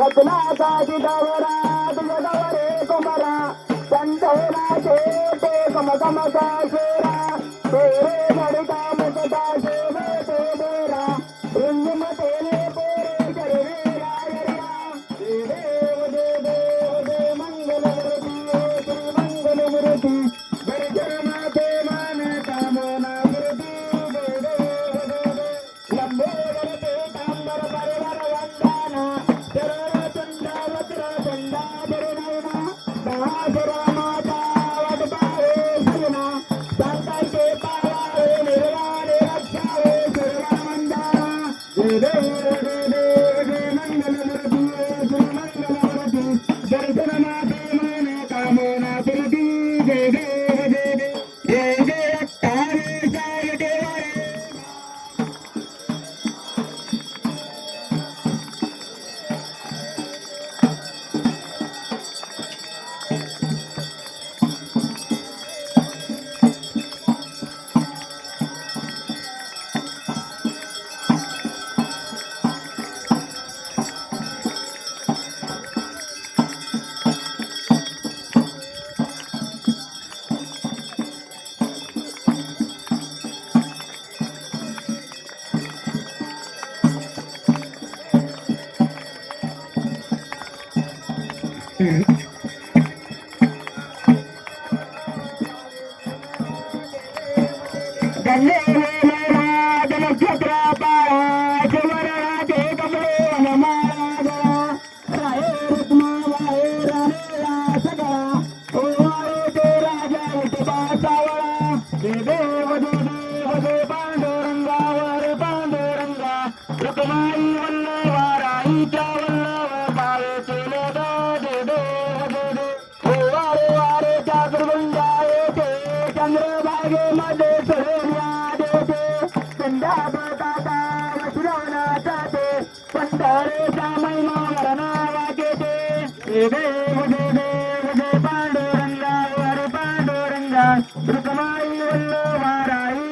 రతులా సాగి గవరా తుజ గవరే కుమరా సంతోలా చేతే பாண்டோரங்கா ஒரு பாண்டோரங்கா ருக்குமாரி வல்லவாராயி ஜாவ పట్టారే సామైన వరనా వాకేతే దేవు దేవు జయ పాండురంగ హరి పాండురంగ రుకమాయి వల్లో వారాయి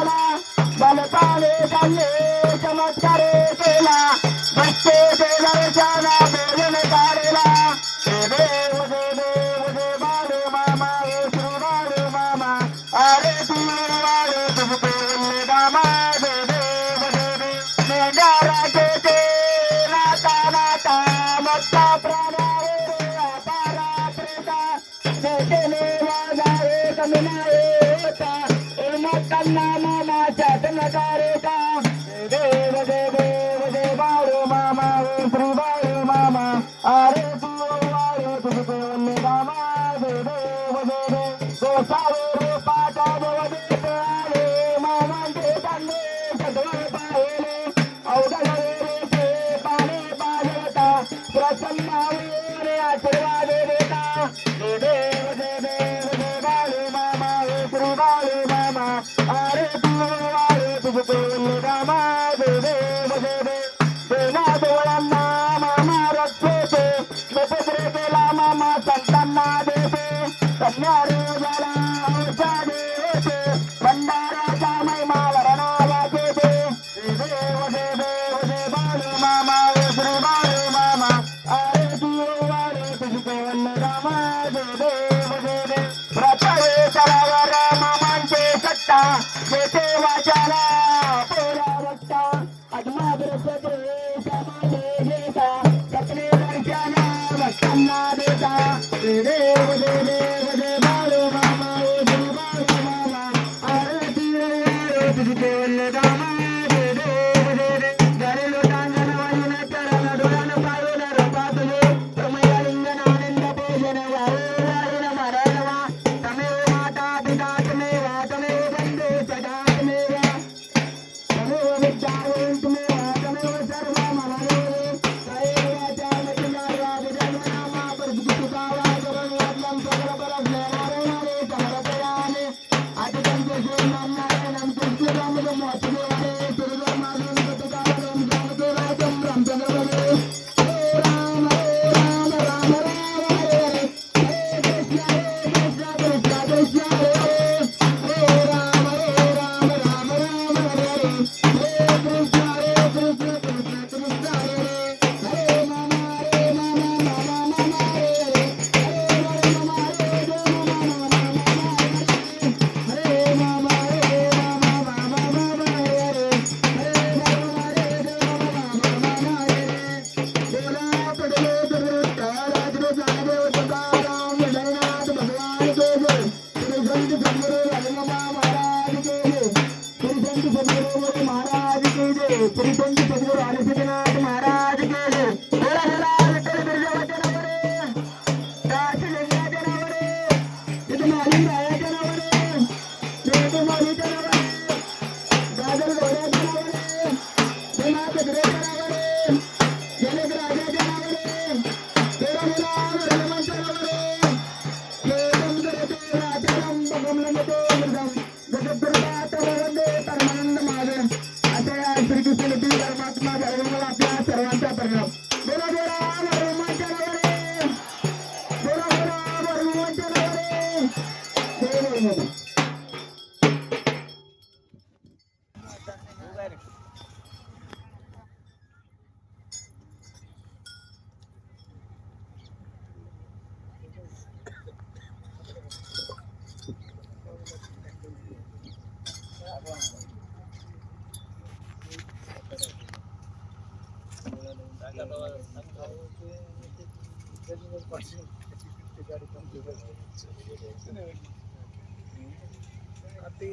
Bala, Bala, చటనకారేకా దేవ దేవ దేవాడు మామ శ్రీవాడు మామ ఆరే వాడు పుట్టుకోని రామ దేవ దేవ గోసాడు ప్రసన్న ప్రపంచ రామ మంచి సత్తా చేసే వాచారా Ramayana Ramayana மாறாது செய்து திருப்பொண்டு பதினோரு అతి